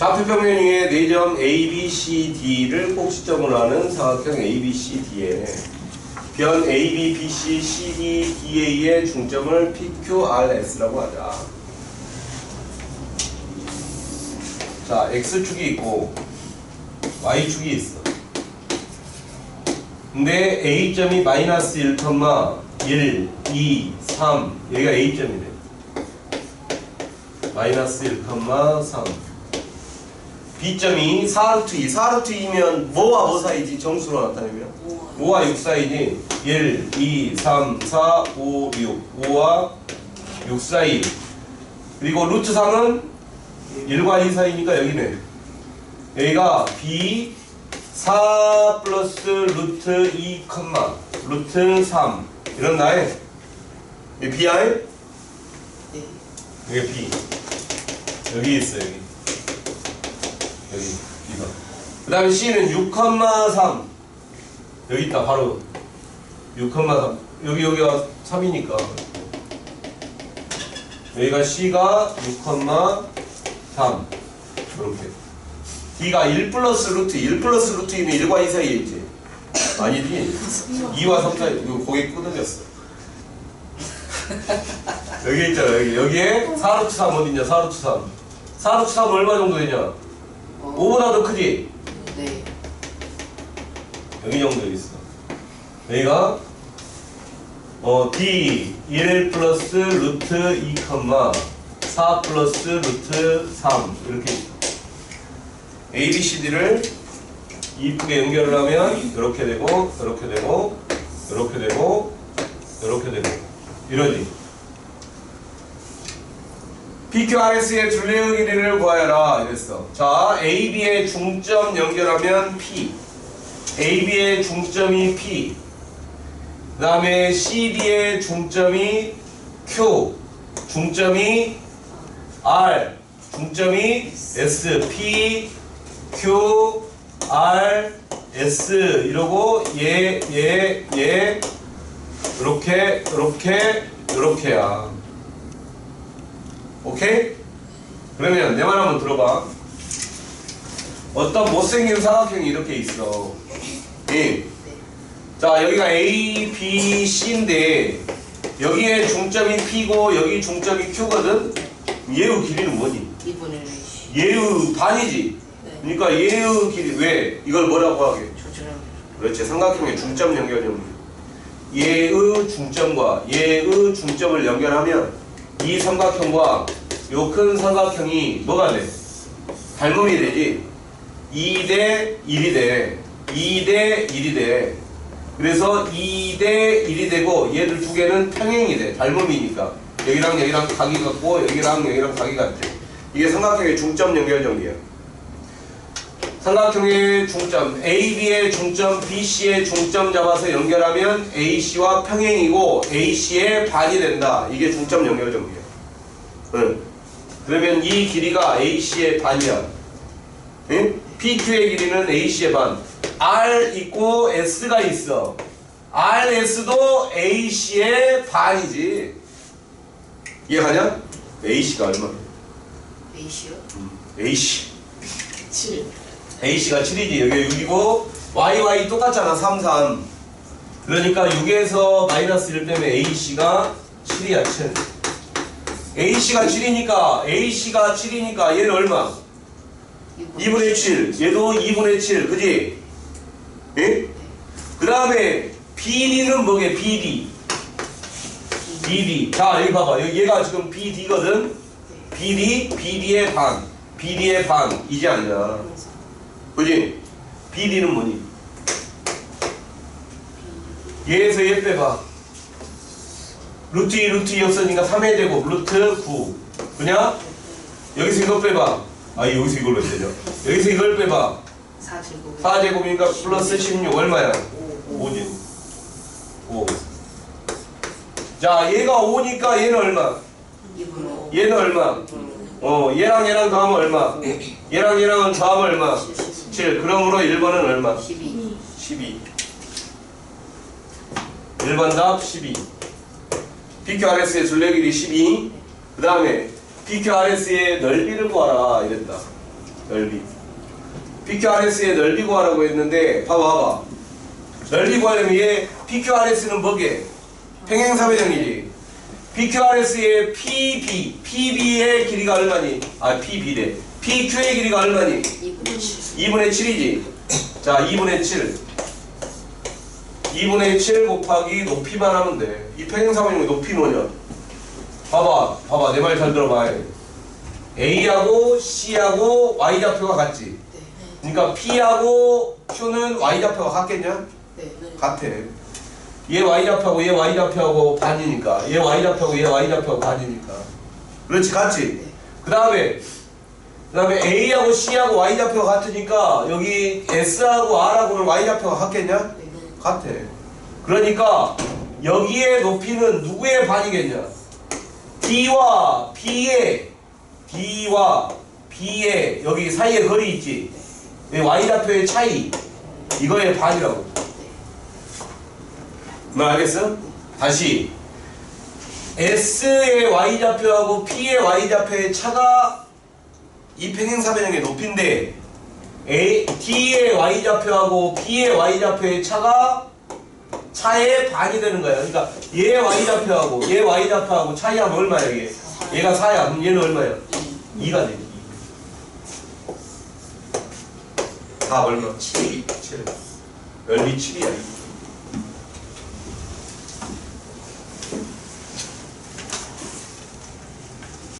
좌표평면 위에 4점 A, B, C, D를 꼭지점으로 하는 사각형 A, B, C, D에 변 A, B, B, C, C, D, D, A의 중점을 P, Q, R, S라고 하자. 자, X축이 있고 Y축이 있어. 근데 A점이 마이너스 1, 1, 2, 3 여기가 A점이래. 마이너스 1, 3 B점이 4루트 2 4루트 2면 뭐와 뭐 사이지? 정수로 나타내면 5와 6 사이지? 1, 2, 3, 4, 5, 6 5와 6 사이? 그리고 루트 3은 1과 2 사이니까 여기네. 여기가 B 4 플러스 루트 2 컴마 루트 3 이런 나에 B야? 네. 여기 B. 여기 있어 여기 여기 B가 그 다음에 C는 6,3 여기 있다 바로. 6,3 여기 여기가 3이니까. 여기가 C가 6,3 이렇게. D가 1 플러스 루트 1 플러스 루트 2는 1과 2 사이에 있지. 아니지? 2와 3 사이. 이거 고개 끊어졌어. 여기 있잖아 여기. 여기에 4루트 3 어딨냐? 4루트 3 4루트 3 얼마 정도 되냐 어, 5보다 더 크지 네. 여기 정도 있어. 여기가 어 D 1 플러스 루트 2 컴마 4 플러스 루트 3 이렇게 있어. A, B, C, D를 이쁘게 연결을 하면 이렇게 되고 이렇게 되고 이렇게 되고 이렇게 되고. 이러지 PQRS의 둘레의 길이를 구하여라 이랬어. 자 AB의 중점 연결하면 P. AB의 중점이 P. 그 다음에 CD의 중점이 Q. 중점이 R. 중점이 S. P Q R S. 이러고 얘 얘 얘. 이렇게 이렇게 이렇게야 오케이? 그러면 내 말 한번 들어봐 어떤 못생긴 사각형이 이렇게 있어 예. 자 여기가 A, B, C인데 여기에 중점이 P고 여기 중점이 Q거든 얘의 길이는 뭐니? 2분의 1씩. 얘의 반이지 네. 그러니까 얘의 길이 왜? 이걸 뭐라고 하게? 그렇지 삼각형의 중점 연결점 얘의 중점과 얘의 중점을 연결하면 이 삼각형과 요 큰 삼각형이 뭐가 돼? 닮음이 되지? 2대 1이 돼. 2대 1이 돼. 그래서 2대 1이 되고 얘들 두 개는 평행이 돼. 닮음이니까. 여기랑 여기랑 각이 같고 여기랑 여기랑 각이 같대 이게 삼각형의 중점 연결 정리야 삼각형의 중점 AB의 중점 BC의 중점 잡아서 연결하면 AC와 평행이고 AC의 반이 된다 이게 중점 연결 정리야 응. 그러면 이 길이가 AC의 반이야 응? PQ의 길이는 AC의 반 R 있고 S가 있어 RS도 AC의 반이지 이해가냐? AC가 얼마? A시요? AC 7. A씨가 7이지. 여기 6이고 YY 똑같잖아 3, 3 그러니까 6에서 마이너스 1 빼면 A씨가 7이야 7 A씨가 7이니까 A씨가 7이니까 얘는 얼마? 2분의 7 얘도 2분의 7 그지? 예? 그 다음에 BD는 뭐게? BD BD 자 여기 봐봐. 얘가 지금 BD거든? BD BD의 반. BD의 반. 이제 아니야 그지? BD는 뭐니? 얘에서 얘 빼봐. 루트 2, 루트 2 없으니까 3의 제곱, 루트 9. 그냥? 여기서 이거 빼봐. 아, 여기서 이걸 왜 빼죠? 여기서 이걸 빼봐. 4제곱. 4제곱이니까 플러스 16 얼마야? 5. 5지. 5. 자, 얘가 5니까 얘는 얼마? 2분의 5. 얘는 얼마? 어, 얘랑 얘랑 더하면 얼마? 얘랑 얘랑은 더하면 얼마? 7. 그러므로 1번은 얼마? 12. 12 1번 답 12 PQRS의 둘레 길이 12 그 다음에 PQRS의 넓이를 구하라 이랬다 넓이. PQRS의 넓이 구하라고 했는데 봐봐 봐봐. 넓이 구하려면 얘 PQRS는 뭐게? 평행사변형이지. PQRS의 PB, PB의 길이가 얼마니? 아 PB래. PQ의 길이가 얼마니? 2분의 7 2분의 7이지. 자, 2분의 7. 2분의 7 곱하기 높이만 하면 돼. 이 평행사변형의 높이 뭐냐? 봐봐, 봐봐, 내 말 잘 들어봐. A하고 C하고 Y 좌표가 같지. 네. 그러니까 P하고 Q는 Y 좌표가 같겠냐? 네. 같아. 얘 Y 좌표하고 얘 Y 좌표하고 반이니까. 얘 Y 좌표하고 얘 Y 좌표하고 반이니까. 그렇지, 같지? 그 다음에 그 다음에 A하고 C하고 Y 좌표가 같으니까 여기 S하고 R하고는 Y 좌표가 같겠냐? 네. 같아. 그러니까 여기의 높이는 누구의 반이겠냐? D와 B의 D와 B의 여기 사이에 거리 있지? 이 Y 좌표의 차이 이거의 반이라고. 뭐 알겠어? 다시 S의 Y 좌표하고 P의 Y 좌표의 차가 이 평행사변형의 높이인데 A, D의 Y 좌표하고 B의 Y 좌표의 차가 차의 반이 되는 거야. 그러니까 얘 Y 좌표하고 얘 Y 좌표하고 차이하면 얼마야 이게? 얘가 4야. 그럼 얘는 얼마야? 2가 돼. 2. 답 얼마? 7. 7. 넓이 7이야.